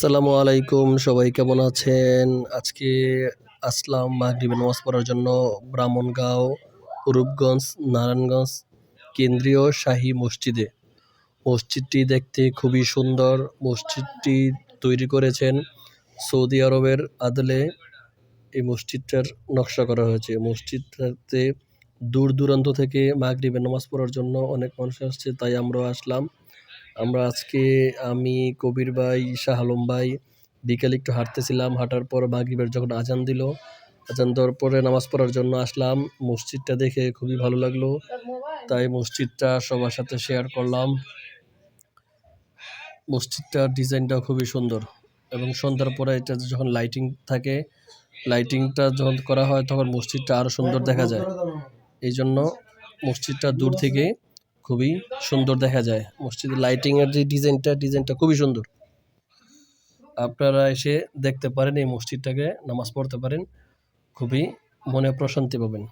আসসালামু আলাইকুম, সবাই কেমন আছেন? আজকে আসলাম মাগরিবের নামাজ পড়ার জন্য ব্রাহ্মণগাঁও, রূপগঞ্জ, নারায়ণগঞ্জ, কেন্দ্রীয় শাহী মসজিদে। মসজিদটি দেখতে খুবই সুন্দর। মসজিদটি তৈরি করেছেন সৌদি আরবের আদলে। এই মসজিদটার নকশা করা হয়েছে। মসজিদটাতে দূর দূরান্ত থেকে মাগরিবের নামাজ পড়ার জন্য অনেক মানুষ আসছে, তাই আমরাও আসলাম। আমরা আজকে আমি, কবির ভাই, শাহ আলম ভাই বিকেলে একটু হাঁটতেছিলাম। হাঁটার পর মাগরিবের যখন আজান দিল, আজান দেওয়ার পরে নামাজ পড়ার জন্য আসলাম। মসজিদটা দেখে খুবই ভালো লাগল। তাই মসজিদটা সবার সাথে শেয়ার করলাম। মসজিদটার ডিজাইনটা খুবই সুন্দর এবং সন্ধ্যার পরে এটা যখন লাইটিং থাকে লাইটিংটা যখন করা হয় তখন মসজিদটা আরও সুন্দর দেখা যায়। এই জন্য মসজিদটা দূর থেকে খুবই সুন্দর দেখা যায়। মসজিদের এর যে ডিজাইনটা ডিজাইনটা খুবই সুন্দর। আপনারা এসে দেখতে পারেন এই মসজিদটাকে, নামাজ পড়তে পারেন। খুবই মনে প্রশান্তি পাবেন।